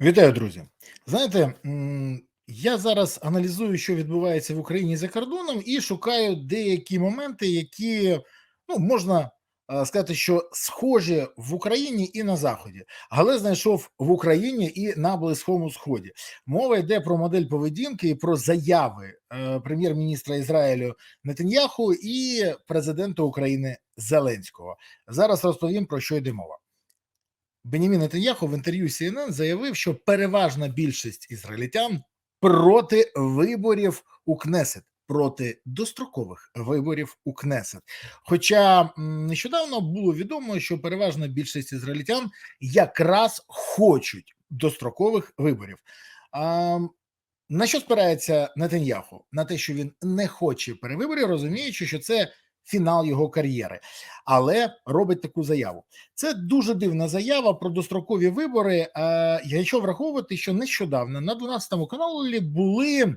Вітаю, друзі. Знаєте, я зараз аналізую, що відбувається в Україні за кордоном, і шукаю деякі моменти, які ну, можна е, сказати, що схожі в Україні і на Заході, але знайшов в Україні і на Близькому Сході. Мова йде про модель поведінки і про заяви е, прем'єр-міністра Ізраїлю Нетаньяху і президента України Зеленського. Зараз розповім про що йде мова. Бенімін Нетаньяху в інтерв'ю CNN заявив, що переважна більшість ізраїльтян проти виборів у Кнесет, проти дострокових виборів у Кнесет. Хоча нещодавно було відомо, що переважна більшість ізраїльтян якраз хочуть дострокових виборів. А, на що спирається Нетаньяху? На те, що він не хоче перевиборів, розуміючи, що це фінал його кар'єри, але робить таку заяву. Це дуже дивна заява про дострокові вибори. Е, якщо враховувати, що нещодавно на 12 каналі були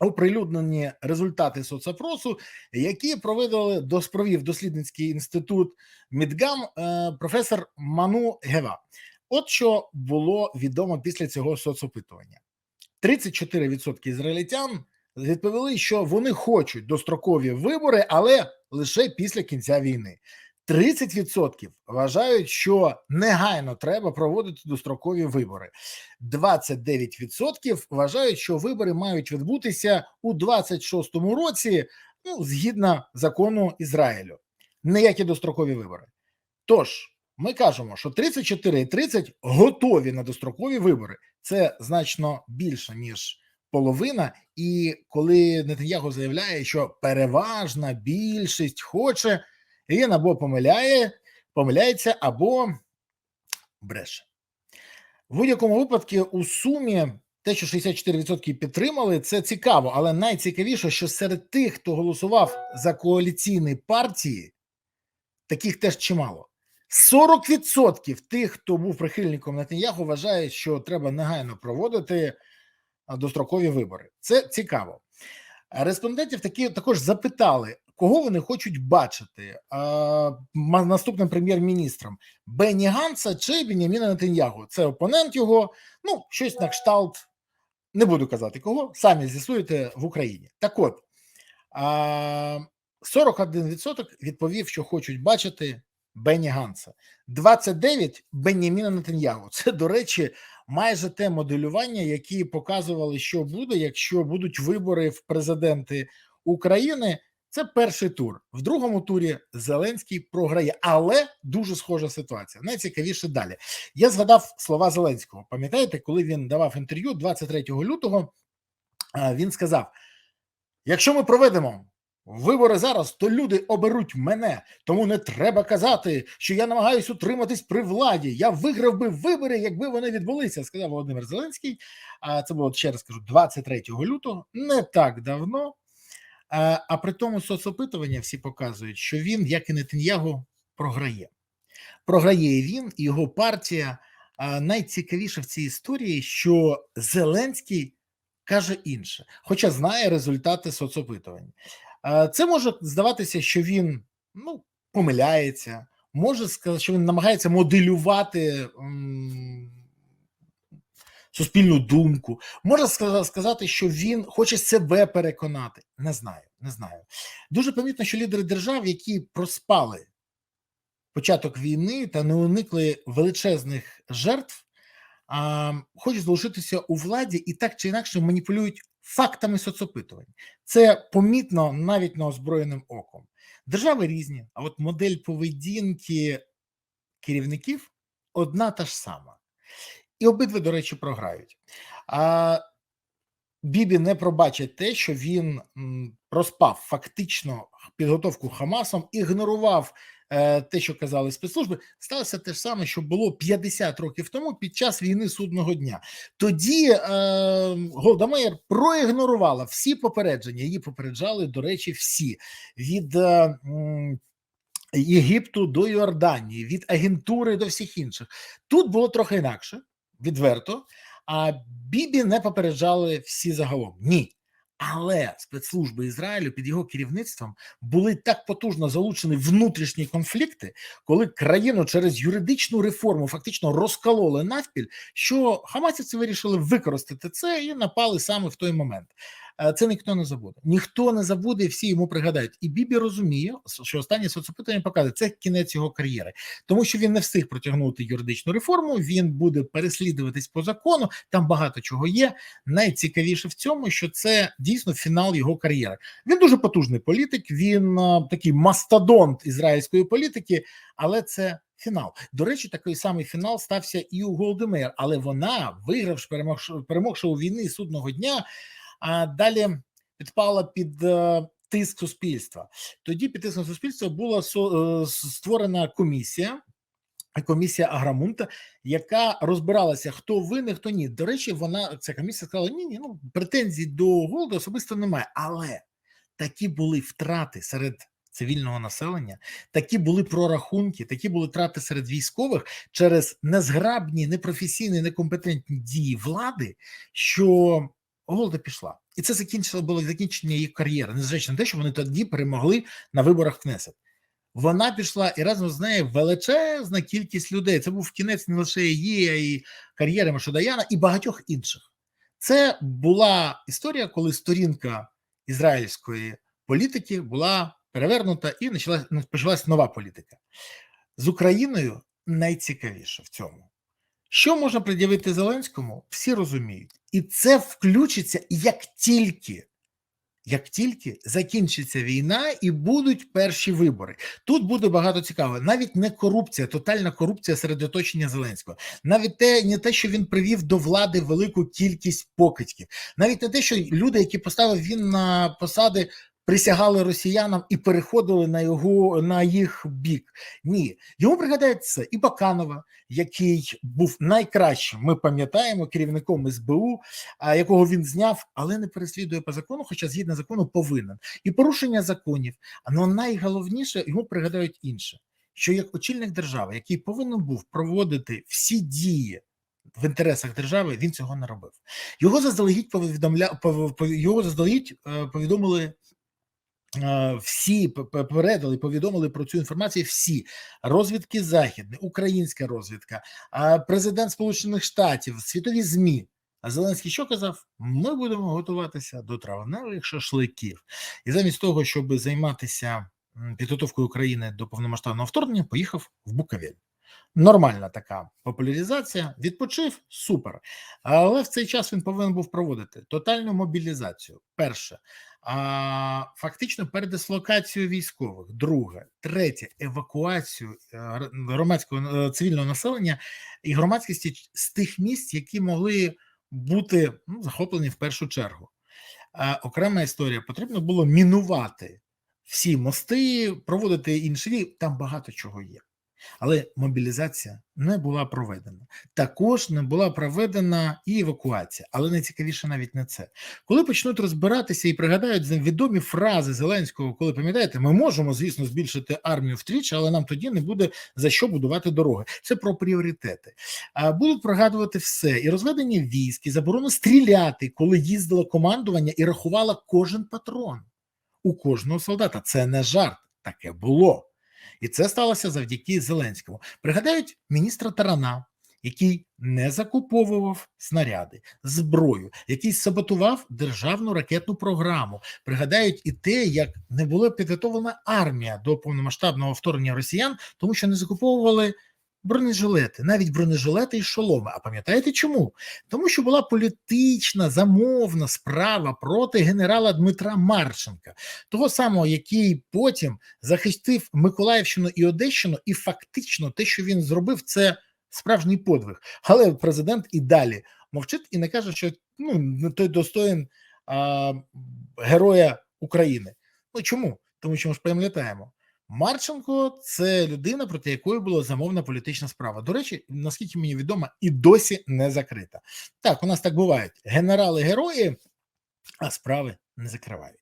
оприлюднені результати соцопросу, які провели доспровів дослідницький інститут Мідгам е, професор Ману Гева. От що було відомо після цього соцопитування: 34% ізраїльтян відповіли, що вони хочуть дострокові вибори, але лише після кінця війни. 30% вважають, що негайно треба проводити дострокові вибори. 29% вважають, що вибори мають відбутися у 26-му році, ну згідно закону Ізраїлю. Ніякі дострокові вибори. Тож ми кажемо, що 34 і 30 готові на дострокові вибори. Це значно більше ніж половина. І коли Нетаньяху заявляє, що переважна більшість хоче, він або помиляє, помиляється, або бреше. В будь-якому випадку у сумі те, що 64% підтримали, це цікаво, але найцікавіше, що серед тих, хто голосував за коаліційні партії, таких теж чимало. 40% тих, хто був прихильником Нетаньяху, вважають, що треба негайно проводити дострокові вибори. Це цікаво. Респондентів такі також запитали, кого вони хочуть бачити а, наступним прем'єр-міністром Бенні Ганса чи Беняміна Нетаньягу. Це опонент його, ну щось на кшталт. Не буду казати кого, самі з'ясуєте в Україні. Так от а, 41% відповів, що хочуть бачити Бенні Ганса, 29% Бенняміна Нетаньягу. Це, до речі, майже те моделювання, які показували, що буде, якщо будуть вибори в президенти України. Це перший тур. В другому турі Зеленський програє, але дуже схожа ситуація. Найцікавіше далі. Я згадав слова Зеленського. Пам'ятаєте, коли він давав інтерв'ю 23 лютого, він сказав: якщо ми проведемо Вибори зараз, то люди оберуть мене, тому не треба казати, що я намагаюся утриматись при владі. Я виграв би вибори, якби вони відбулися, сказав Володимир Зеленський. А це було ще раз кажу, 23 лютого, не так давно. А, а при тому соцопитування всі показують, що він, як і Нетаньягу, програє. Програє він і його партія. А найцікавіше в цій історії, що Зеленський каже інше, хоча знає результати соцопитувань. Це може здаватися, що він ну, помиляється, може сказати, що він намагається моделювати суспільну думку, може сказати, що він хоче себе переконати. Не знаю, не знаю. Дуже помітно, що лідери держав, які проспали початок війни та не уникли величезних жертв, хочуть залишитися у владі і так чи інакше маніпулюють фактами соцопитувань. Це помітно навіть неозброєним оком. Держави різні, а от модель поведінки керівників одна та ж сама. І обидва, до речі, програють. А Бібі не пробачить те, що він проспав фактично підготовку Хамасом, ігнорував те, що казали спецслужби, сталося те ж саме, що було 50 років тому під час війни судного дня. Тоді е, Голда Меєр проігнорувала всі попередження. Її попереджали, до речі, всі від. Е, Єгипту до Йорданії, від агентури до всіх інших. Тут було трохи інакше, відверто. А Бібі не попереджали всі загалом. Ні. Але спецслужби Ізраїлю під його керівництвом були так потужно залучені внутрішні конфлікти, коли країну через юридичну реформу фактично розкололи навпіль, що хамасівці вирішили використати це і напали саме в той момент. Е, Це ніхто не забуде. Ніхто не забуде, і всі йому пригадають. І Бібі розуміє, що останні соцопитання показує, це кінець його кар'єри, тому що він не встиг протягнути юридичну реформу. Він буде переслідуватись по закону. Там багато чого є. Найцікавіше в цьому, що це дійсно фінал його кар'єри. Він дуже потужний політик. Він а, такий мастодонт ізраїльської політики, але це. Фінал до речі, такий самий фінал стався і у Голдемейр, але вона, вигравши перемогши, перемогши у війни судного дня, а далі підпала під е, тиск суспільства. Тоді під тиском суспільства була е, створена комісія. Комісія Аграмунта, яка розбиралася, хто винен, хто ні. До речі, вона ця комісія сказала: ні, ні, ну претензій до голоду особисто немає. Але такі були втрати серед цивільного населення, такі були прорахунки, такі були втрати серед військових через незграбні, непрофесійні, некомпетентні дії влади, що Голда пішла, і це закінчило було закінчення її кар'єри, незважаючи на те, що вони тоді перемогли на виборах Кнесет. Вона пішла і разом з нею величезна кількість людей. Це був кінець не лише її, а й кар'єри Машудаяна і багатьох інших. Це була історія, коли сторінка ізраїльської політики була перевернута і почалась нова політика. З Україною найцікавіше в цьому. Що можна пред'явити Зеленському, всі розуміють, і це включиться як тільки, як тільки закінчиться війна і будуть перші вибори. Тут буде багато цікавого. Навіть не корупція, тотальна корупція серед оточення Зеленського, навіть те, не те, що він привів до влади велику кількість покидьків, навіть не те, що люди, які поставив він на посади. Присягали росіянам і переходили на його на їх бік. Ні, йому пригадається і Баканова, який був найкращим. Ми пам'ятаємо керівником СБУ, якого він зняв, але не переслідує по закону, хоча згідно закону повинен. І порушення законів. Але найголовніше йому пригадають інше: що як очільник держави, який повинен був проводити всі дії. В інтересах держави він цього не робив. Його заздалегідь повідомля його заздалегідь повідомили всі попередили, повідомили про цю інформацію. Всі розвідки західні, українська розвідка, президент Сполучених Штатів, світові змі. А Зеленський що казав? Ми будемо готуватися до травневих шашликів, і замість того, щоб займатися підготовкою України до повномасштабного вторгнення, поїхав в Буковель. Нормальна така популяризація, відпочив супер. Але в цей час він повинен був проводити тотальну мобілізацію. Перше, а, фактично передислокацію військових. Друге, третє евакуацію е, громадського е, цивільного населення і громадськості з тих місць, які могли бути ну, захоплені в першу чергу. А, окрема історія потрібно було мінувати всі мости, проводити інші. Там багато чого є. Але мобілізація не була проведена. Також не була проведена і евакуація, але найцікавіше навіть не це. Коли почнуть розбиратися і пригадають відомі фрази Зеленського, коли пам'ятаєте, ми можемо, звісно, збільшити армію втричі, але нам тоді не буде за що будувати дороги. Це про пріоритети. А будуть пригадувати все і розведення військ, і заборону стріляти, коли їздило командування і рахувало кожен патрон у кожного солдата. Це не жарт, таке було. І це сталося завдяки Зеленському. Пригадають міністра Тарана, який не закуповував снаряди, зброю, який саботував державну ракетну програму. Пригадають і те, як не була підготовлена армія до повномасштабного вторгнення росіян, тому що не закуповували. Бронежилети, навіть бронежилети і шоломи. А пам'ятаєте чому? Тому що була політична замовна справа проти генерала Дмитра Марченка, того самого, який потім захистив Миколаївщину і Одещину, і фактично те, що він зробив, це справжній подвиг. Але президент і далі мовчить і не каже, що ну той достоїн а, героя України. Ну чому? Тому що ми ж пам'ятаємо. Марченко це людина, проти якої була замовна політична справа. До речі, наскільки мені відомо, і досі не закрита. Так, у нас так бувають генерали-герої, а справи не закривають.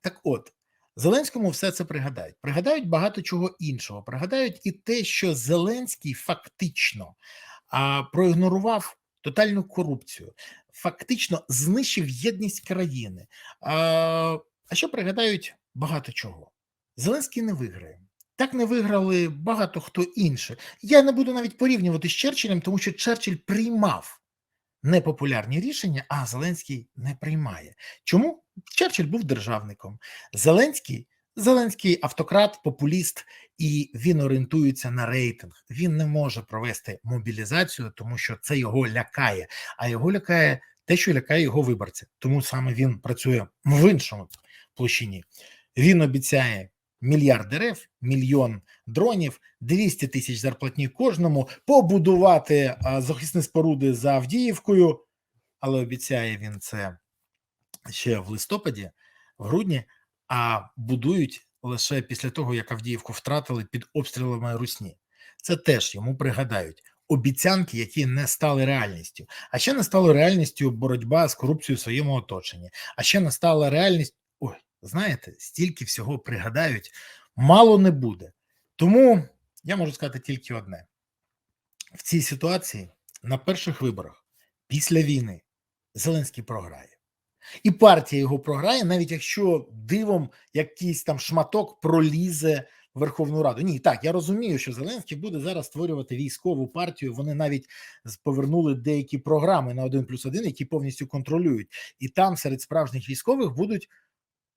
Так от, Зеленському все це пригадають. Пригадають багато чого іншого. Пригадають і те, що Зеленський фактично а, проігнорував тотальну корупцію, фактично знищив єдність країни. А, а що пригадають багато чого? Зеленський не виграє. Так не виграли багато хто інший. Я не буду навіть порівнювати з Черчиллем, тому що Черчилль приймав непопулярні рішення, а Зеленський не приймає. Чому? Черчилль був державником. Зеленський Зеленський автократ, популіст, і він орієнтується на рейтинг. Він не може провести мобілізацію, тому що це його лякає. А його лякає те, що лякає його виборця. Тому саме він працює в іншому площині. Він обіцяє мільярд дерев, мільйон дронів, 200 тисяч зарплатні кожному, побудувати захисні споруди за Авдіївкою, але обіцяє він це ще в листопаді, в грудні, а будують лише після того, як Авдіївку втратили під обстрілами Русні. Це теж йому пригадають обіцянки, які не стали реальністю. А ще не стало реальністю боротьба з корупцією в своєму оточенні. А ще не стала реальність. Ой, знаєте, стільки всього пригадають, мало не буде. Тому я можу сказати тільки одне: в цій ситуації на перших виборах після війни Зеленський програє. І партія його програє, навіть якщо дивом якийсь там шматок пролізе Верховну Раду. Ні, так я розумію, що Зеленський буде зараз створювати військову партію. Вони навіть повернули деякі програми на 1 плюс 1, які повністю контролюють, і там серед справжніх військових будуть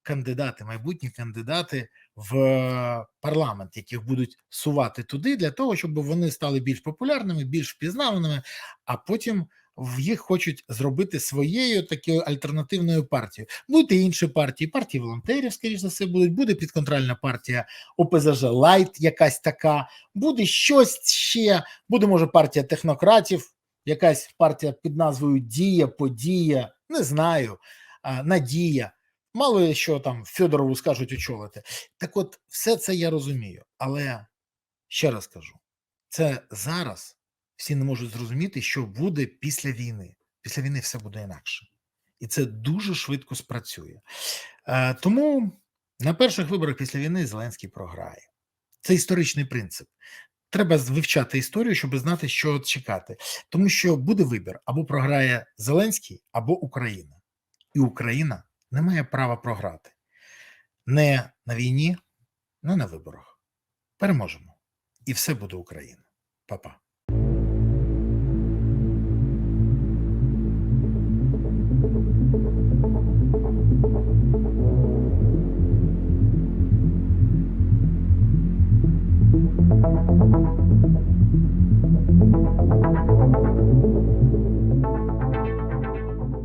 кандидати, майбутні кандидати в парламент, яких будуть сувати туди для того, щоб вони стали більш популярними, більш впізнаваними, а потім в їх хочуть зробити своєю такою альтернативною партією. Будуть і інші партії, партії волонтерів, скоріш за все, будуть, буде підконтрольна партія ОПЗЖ Лайт, якась така, буде щось ще, буде, може, партія технократів, якась партія під назвою Дія, Подія, не знаю, Надія. Мало що там Федорову скажуть очолити. Так от, все це я розумію, але ще раз кажу: це зараз всі не можуть зрозуміти, що буде після війни. Після війни все буде інакше, і це дуже швидко спрацює. Е, тому на перших виборах після війни Зеленський програє. Це історичний принцип. Треба вивчати історію, щоб знати, що чекати, тому що буде вибір або програє Зеленський, або Україна, і Україна не має права програти не на війні, не на виборах. Переможемо, і все буде Україна. Па-па.